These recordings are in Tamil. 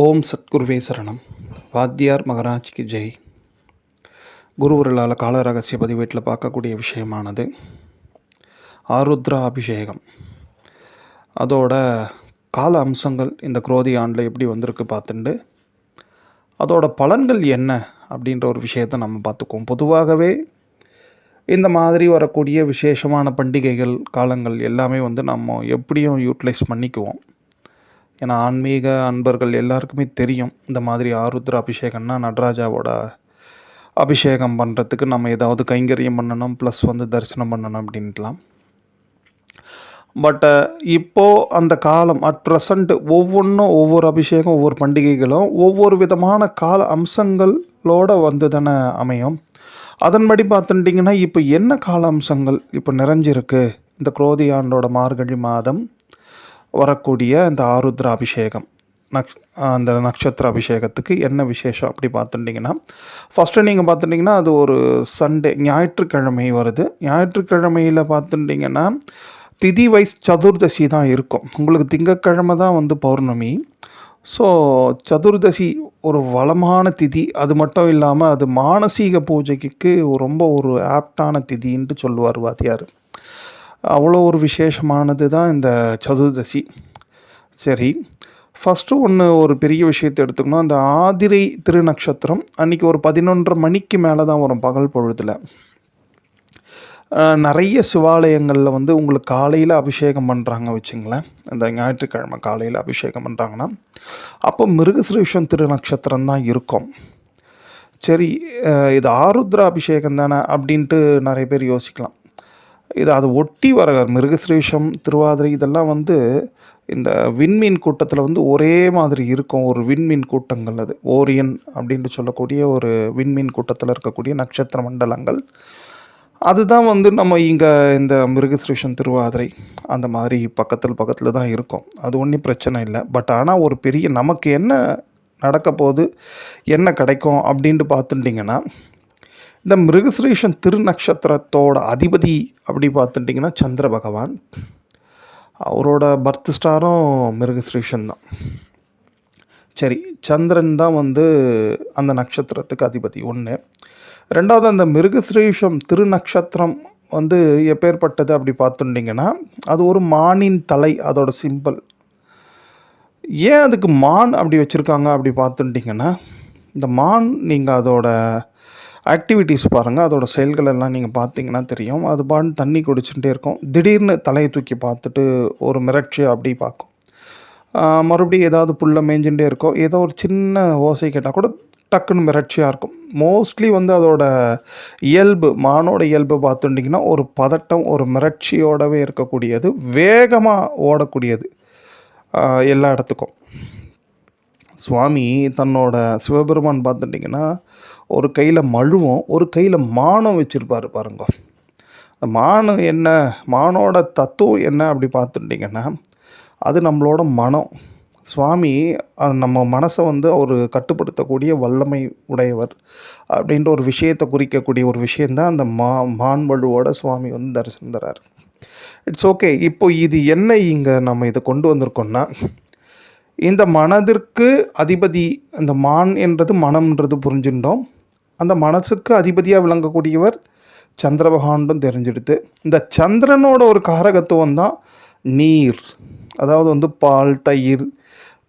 ஓம் சத்குருவே சரணம். வாத்தியார் மகராஜ்க்கு ஜெய். குருவர்களால் கால ரகசிய பதிவேட்டில் பார்க்கக்கூடிய விஷயமானது ஆருத்ரா அபிஷேகம் அதோட கால அம்சங்கள் இந்த குரோதி ஆண்டில் எப்படி வந்திருக்கு பார்த்துண்டு அதோட பலன்கள் என்ன அப்படின்ற ஒரு விஷயத்தை நம்ம பார்த்துக்குவோம். பொதுவாகவே இந்த மாதிரி வரக்கூடிய விசேஷமான பண்டிகைகள் காலங்கள் எல்லாமே வந்து நம்ம எப்படியும் யூட்டிலைஸ் பண்ணிக்குவோம். ஏன்னா ஆன்மீக அன்பர்கள் எல்லாருக்குமே தெரியும். இந்த மாதிரி ஆருத்ர அபிஷேகம்னா நடராஜாவோட அபிஷேகம் பண்ணுறதுக்கு நம்ம ஏதாவது கைங்கரியம் பண்ணணும் ப்ளஸ் வந்து தரிசனம் பண்ணணும் அப்படின்ட்டுலாம். பட்டு இப்போது அந்த காலம் அட் ப்ரெசண்ட் ஒவ்வொன்றும் ஒவ்வொரு அபிஷேகம் ஒவ்வொரு பண்டிகைகளும் ஒவ்வொரு விதமான கால அம்சங்களோட வந்து தானே அமையும். அதன்படி பார்த்துட்டிங்கன்னா இப்போ என்ன கால அம்சங்கள் இப்போ நிறைஞ்சிருக்கு? இந்த குரோதி ஆண்டோட மார்கழி மாதம் வரக்கூடிய இந்த ஆருத்ர அபிஷேகம் நக் அந்த நட்சத்திர அபிஷேகத்துக்கு என்ன விசேஷம் அப்படி பார்த்துட்டிங்கன்னா ஃபஸ்ட்டு நீங்கள் பார்த்துட்டிங்கன்னா அது ஒரு சண்டே ஞாயிற்றுக்கிழமை வருது. ஞாயிற்றுக்கிழமையில் பார்த்துட்டிங்கன்னா திதி வைஸ் சதுர்தசி தான் இருக்கும். உங்களுக்கு திங்கக்கிழமை தான் வந்து பௌர்ணமி. ஸோ சதுர்தசி ஒரு வளமான திதி. அது மட்டும் இல்லாமல் அது மானசீக பூஜைக்கு ரொம்ப ஒரு ஆப்டான திதின்ட்டு சொல்லுவார் வாத்தியார். அவ்வளோ ஒரு விசேஷமானது தான் இந்த சதுர்தசி. சரி ஃபஸ்ட்டு ஒன்று ஒரு பெரிய விஷயத்தை எடுத்துக்கணும். அந்த ஆதிரை திருநக்ஷத்திரம் அன்றைக்கி ஒரு பதினொன்றரை மணிக்கு மேலே தான் வரும் பகல் பொழுதில். நிறைய சிவாலயங்களில் வந்து உங்களுக்கு காலையில் அபிஷேகம் பண்ணுறாங்க வச்சுங்களேன். இந்த ஞாயிற்றுக்கிழமை காலையில் அபிஷேகம் பண்ணுறாங்கன்னா அப்போ மிருகசிரீஷம் திருநக்ஷத்திரம் தான் இருக்கும். சரி இது ஆருத்ரா அபிஷேகம் தானே அப்படின்ட்டு நிறைய பேர் யோசிக்கலாம். இது அதை ஒட்டி வர மிருகசிரேஷம் திருவாதிரை இதெல்லாம் வந்து இந்த விண்மீன் கூட்டத்தில் வந்து ஒரே மாதிரி இருக்கும். ஒரு விண்மீன் கூட்டங்கள் அது. ஓரியன் அப்படின்ட்டு சொல்லக்கூடிய ஒரு விண்மீன் கூட்டத்தில் இருக்கக்கூடிய நட்சத்திர மண்டலங்கள். அதுதான் வந்து நம்ம இங்கே இந்த மிருகசிரேஷன் திருவாதிரை அந்த மாதிரி பக்கத்தில் பக்கத்தில் தான் இருக்கும். அது ஒன்றும் பிரச்சனை இல்லை. பட் ஆனால் ஒரு பெரிய நமக்கு என்ன நடக்க போகுது என்ன கிடைக்கும் அப்படின்ட்டு பார்த்துட்டிங்கன்னா இந்த மிருகசுரேஷன் திருநக்ஷத்திரத்தோட அதிபதி அப்படி பார்த்துட்டிங்கன்னா சந்திர பகவான். அவரோட பர்த் ஸ்டாரும் மிருகசுரேஷன் தான். சரி சந்திரன் தான் வந்து அந்த நட்சத்திரத்துக்கு அதிபதி ஒன்று ரெண்டாவது அந்த மிருகசுரேஷம் திருநக்ஷத்திரம் வந்து எப்பேற்பட்டது அப்படி பார்த்துட்டிங்கன்னா அது ஒரு மானின் தலை அதோட சிம்பிள் ஏன் அதுக்கு மான் அப்படி வச்சுருக்காங்க அப்படி பார்த்துட்டிங்கன்னா இந்த மான் நீங்கள் அதோட ஆக்டிவிட்டீஸ் பாருங்கள் அதோட செயல்கள் எல்லாம் நீங்கள் பார்த்தீங்கன்னா தெரியும். அது பாட்டு தண்ணி குடிச்சுட்டே இருக்கும். திடீர்னு தலையை தூக்கி பார்த்துட்டு ஒரு மிரட்சி அப்படி பார்க்கும். மறுபடியும் ஏதாவது புல்லை மேய்ஞ்சுட்டே இருக்கும். ஏதோ ஒரு சின்ன ஓசை கேட்டால் கூட டக்குன்னு மிரட்சியாக இருக்கும். மோஸ்ட்லி வந்து அதோட இயல்பு மானோட இயல்பு பார்த்துட்டிங்கன்னா ஒரு பதட்டம் ஒரு மிரட்சியோடவே இருக்கக்கூடியது. வேகமாக ஓடக்கூடியது எல்லா இடத்துக்கும். சுவாமி தன்னோட சிவபெருமான் பார்த்துட்டிங்கன்னா ஒரு கையில் மழுவும் ஒரு கையில் மானம் வச்சுருப்பார் பாருங்க. அந்த மானம் என்ன மானோட தத்துவம் என்ன அப்படி பார்த்துட்டிங்கன்னா அது நம்மளோட மனம். சுவாமி நம்ம மனசை வந்து அவர் கட்டுப்படுத்தக்கூடிய வல்லமை உடையவர் அப்படின்ற ஒரு விஷயத்தை குறிக்கக்கூடிய ஒரு விஷயந்தான் அந்த மா மான்வழுவோட சுவாமி வந்து தரிசனம் தரார். இட்ஸ் ஓகே இப்போ இது என்ன இங்கே நம்ம இதை கொண்டு வந்திருக்கோம்னா இந்த மனதிற்கு அதிபதி அந்த மான் என்றது மனம்ன்றது புரிஞ்சுட்டோம் அந்த மனசுக்கு அதிபதியாக விளங்கக்கூடியவர் சந்திர பகவான்டும் தெரிஞ்சிடுது. இந்த சந்திரனோட ஒரு காரகத்துவம் தான் நீர். அதாவது வந்து பால் தயிர்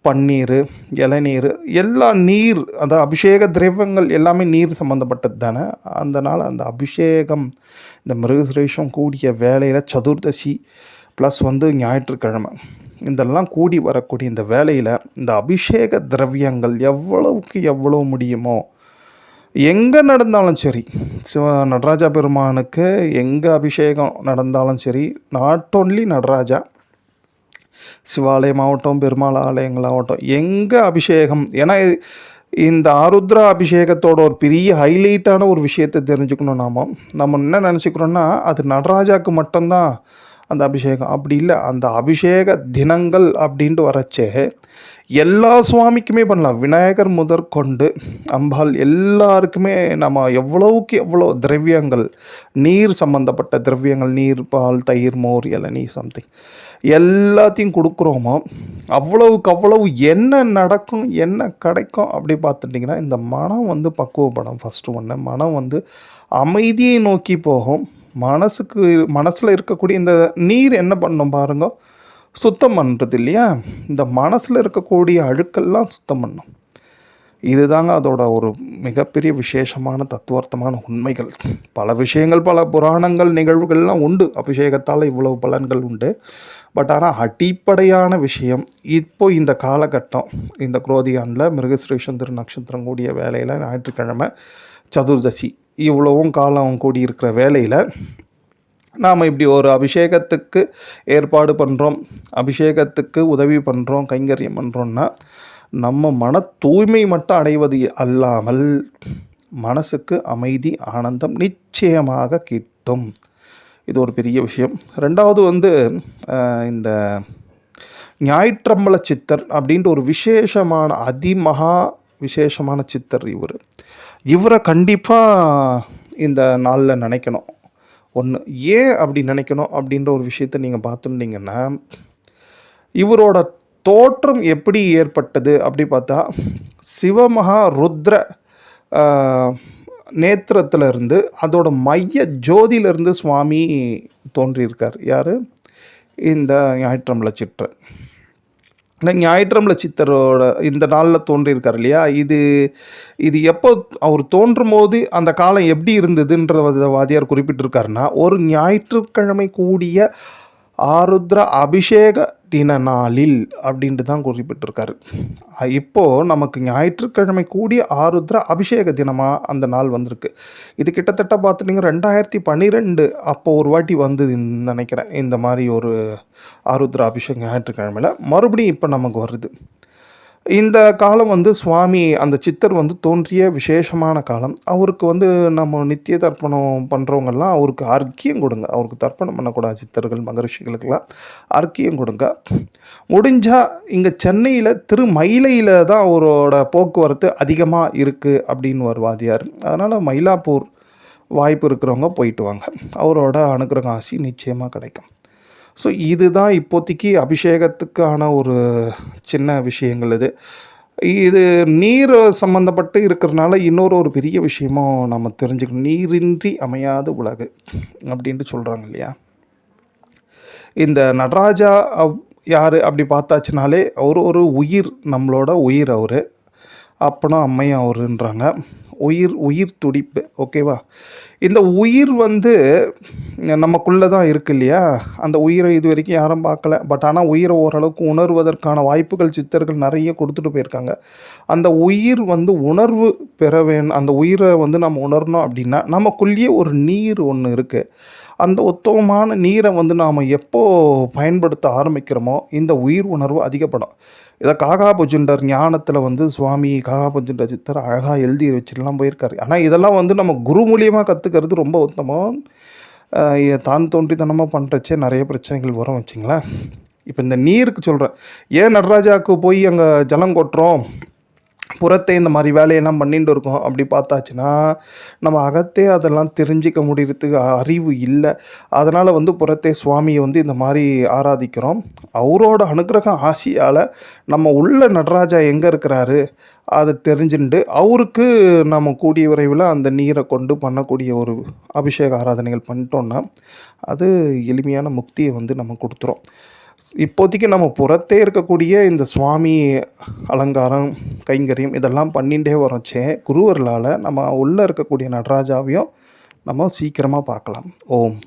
பன்னீர் இளநீர் எல்லா நீர் அந்த அபிஷேக திரவியங்கள் எல்லாமே நீர் சம்மந்தப்பட்டது தானே. அதனால் அந்த அபிஷேகம் இந்த மிருகசுரேஷம் கூடிய வேலையில் சதுர்தசி ப்ளஸ் வந்து ஞாயிற்றுக்கிழமை. இதெல்லாம் கூடி வரக்கூடிய இந்த வேலையில் இந்த அபிஷேக திரவியங்கள் எவ்வளவுக்கு எவ்வளோ முடியுமோ எங்கே நடந்தாலும் சரி சிவ நடராஜா பெருமானுக்கு எங்கே அபிஷேகம் நடந்தாலும் சரி நாட் ஓன்லி நடராஜா சிவாலயமாகட்டும் பெருமாள் ஆலயங்களாகட்டும் எங்கே அபிஷேகம் ஏன்னா இந்த ஆருத்ரா அபிஷேகத்தோட ஒரு பெரிய ஹைலைட்டான ஒரு விஷயத்தை தெரிஞ்சுக்கணும் நாம். நம்ம என்ன நினச்சிக்கிறோன்னா அது நடராஜாவுக்கு மட்டும்தான் அந்த அபிஷேகம். அப்படி இல்லை. அந்த அபிஷேக தினங்கள் அப்படின்ட்டு வரச்சே எல்லா சுவாமிக்குமே பண்ணலாம். விநாயகர் முதற்கொண்டு அம்பாள் எல்லாருக்குமே நம்ம எவ்வளவுக்கு எவ்வளோ திரவியங்கள் நீர் சம்மந்தப்பட்ட திரவியங்கள் நீர் பால் தயிர் மோர் இளநீ சம்திங் எல்லாத்தையும் கொடுக்குறோமோ அவ்வளவுக்கு அவ்வளவு என்ன நடக்கும் என்ன கிடைக்கும் அப்படி பார்த்துட்டிங்கன்னா இந்த மனம் வந்து பக்குவப்படும் ஃபஸ்ட்டு ஒன்று மனம் வந்து அமைதியை நோக்கி போகும். மனசுக்கு மனசில் இருக்கக்கூடிய இந்த நீர் என்ன பண்ணும் பாருங்க? சுத்தம் பண்ணுறது இல்லையா? இந்த மனசில் இருக்கக்கூடிய அழுக்கெல்லாம் சுத்தம் பண்ணும். இதுதாங்க அதோட ஒரு மிகப்பெரிய விசேஷமான தத்துவார்த்தமான உண்மைகள். பல விஷயங்கள் பல புராணங்கள் நிகழ்வுகள்லாம் உண்டு. அபிஷேகத்தால் இவ்வளவு பலன்கள் உண்டு. பட் ஆனால் அடிப்படையான விஷயம் இப்போ இந்த காலகட்டம் இந்த குரோதியானில் மிருகசிரேஷன் திரு நட்சத்திரம் கூடிய வேலையில் ஞாயிற்றுக்கிழமை சதுர்தசி. இவ்வளவும் காலம் கூடி இருக்கிற வேலையில் நாம் இப்படி ஒரு அபிஷேகத்துக்கு ஏற்பாடு பண்ணுறோம் அபிஷேகத்துக்கு உதவி பண்ணுறோம் கைங்கரியம் பண்ணுறோன்னா நம்ம மன தூய்மை மட்டும் அடைவது அல்லாமல் மனசுக்கு அமைதி ஆனந்தம் நிச்சயமாக கிட்டும். இது ஒரு பெரிய விஷயம். ரெண்டாவது வந்து இந்த ஞாயிற்றம்பல சித்தர் அப்படின்ட்டு ஒரு விசேஷமான அதிமகா விசேஷமான சித்தர் இவர். இவரை கண்டிப்பாக இந்த நாளில் நினைக்கணும். ஒன்று ஏன் அப்படி நினைக்கணும் அப்படின்ற ஒரு விஷயத்த நீங்கள் பார்த்துருந்தீங்கன்னா இவரோட தோற்றம் எப்படி ஏற்பட்டது அப்படி பார்த்தா சிவமகா ருத்ர நேத்திரத்தில் இருந்து அதோட மைய ஜோதியிலிருந்து சுவாமி தோன்றியிருக்கார். யார்? இந்த ஞாயிற்றம்பல சிற்றர் இந்த ஞாயிற்றம்பல சித்தரோட இந்த நாளில் தோன்றியிருக்கார் இல்லையா? இது இது எப்போ அவர் தோன்றும் போது அந்த காலம் எப்படி இருந்ததுன்ற வாதியார் குறிப்பிட்டிருக்காருன்னா ஒரு ஞாயிற்றுக்கிழமை கூடிய ஆருத்ர அபிஷேக தின நாளில் அப்படின்ட்டு தான் குறிப்பிட்டிருக்காரு. இப்போது இப்போ நமக்கு ஞாயிற்றுக்கிழமை கூடிய ஆருத்ர அபிஷேக தினமாக அந்த நாள் வந்திருக்கு. இது கிட்டத்தட்ட பார்த்துட்டிங்க ரெண்டாயிரத்தி பன்னிரெண்டு அப்போ ஒரு வாட்டி வந்தது நினைக்கிறேன். இந்த மாதிரி ஒரு ஆருத்ர அபிஷேகம் ஞாயிற்றுக்கிழமையில். மறுபடியும் இப்போ நமக்கு வருது. இந்த காலம் வந்து சுவாமி அந்த சித்தர் வந்து தோன்றிய விசேஷமான காலம். அவருக்கு வந்து நம்ம நித்திய தர்ப்பணம் பண்ணுறவங்கெல்லாம் அவருக்கு அர்க்கியம் கொடுங்க. அவருக்கு தர்ப்பணம் பண்ணக்கூடாது சித்தர்கள் மகரிஷிகளுக்கெல்லாம் அர்க்கியம் கொடுங்க. முடிஞ்சால் இங்கே சென்னையில் திருமயிலையில் தான் அவரோட போக்குவரத்து அதிகமாக இருக்குது அப்படின்னு ஒரு வாதியார். அதனால் மயிலாப்பூர் வாய்ப்பு இருக்கிறவங்க போயிட்டு வாங்க. அவரோட அனுகிரக ஆசி நிச்சயமாக கிடைக்கும். ஸோ இதுதான் இப்போதைக்கு அபிஷேகத்துக்கான ஒரு சின்ன விஷயங்கள் இது. இது நீர் சம்மந்தப்பட்டு இருக்கிறனால இன்னொரு ஒரு பெரிய விஷயமும் நம்ம தெரிஞ்சுக்கணும். நீரின்றி அமையாத உலகு அப்படின்ட்டு சொல்கிறாங்க இல்லையா? இந்த நடராஜா யார் அப்படி பார்த்தாச்சுனாலே அவர் ஒரு உயிர் நம்மளோட உயிர் அவர். அப்பனும் அம்மையும் அவருன்றாங்க. உயிர் உயிர் துடிப்பு ஓகேவா இந்த உயிர் வந்து நமக்குள்ளே தான் இருக்கு இல்லையா? அந்த உயிரை இது வரைக்கும் யாரும் பார்க்கல. பட் ஆனால் உயிரை ஓரளவுக்கு உணர்வதற்கான வாய்ப்புகள் சித்தர்கள் நிறைய கொடுத்துட்டு போயிருக்காங்க. அந்த உயிர் வந்து உணர்வு பெற வேணும் அந்த உயிரை வந்து நம்ம உணரணும் அப்படின்னா நமக்குள்ளேயே ஒரு நீர் ஒன்று இருக்குது அந்த உத்தமமான நீரை வந்து நாம் எப்போ பயன்படுத்த ஆரம்பிக்கிறோமோ இந்த உயிர் உணர்வு அதிகப்படும். இதை காகா புஜுண்டர் ஞானத்தில் வந்து சுவாமி காகா புஜுண்டர் சித்தர் அழகாக எழுதி வச்சுட்டுலாம் போயிருக்காரு. ஆனால் இதெல்லாம் வந்து நம்ம குரு மூலியமாக கற்றுக்கிறது ரொம்ப உத்தமம். தான் தோன்றித்தனமாக பண்ணுறச்சே நிறைய பிரச்சனைகள் வரும் வச்சுங்களேன். இப்போ இந்த நீருக்கு சொல்கிறேன் ஏன் நடராஜாவுக்கு போய் அங்கே ஜலம் கொட்டுறோம்? புறத்தே இந்த மாதிரி வேலையெல்லாம் பண்ணிட்டு இருக்கோம். அப்படி பார்த்தாச்சுன்னா நம்ம அகத்தே அதெல்லாம் தெரிஞ்சிக்க முடியறதுக்கு அறிவு இல்லை. அதனால் வந்து புறத்தே சுவாமியை வந்து இந்த மாதிரி ஆராதிக்கிறோம். அவரோட அனுகிரகம் ஆசியால் நம்ம உள்ள நடராஜா எங்கே இருக்கிறாரு அதை தெரிஞ்சுட்டு அவருக்கு நம்ம கூடிய விரைவில் அந்த நீரை கொண்டு பண்ணக்கூடிய ஒரு அபிஷேக ஆராதனைகள் பண்ணிட்டோன்னா அது எளிமையான முக்தியை வந்து நம்ம கொடுத்துரும். இப்போதைக்கு நம்ம புறத்தே இருக்கக்கூடிய இந்த சுவாமி அலங்காரம் கைங்கரியம் இதெல்லாம் பண்ணிகிட்டே வரோச்சே குருவர்களால் நம்ம உள்ளே இருக்கக்கூடிய நடராஜாவையும் நம்ம சீக்கிரமாக பார்க்கலாம். ஓம்.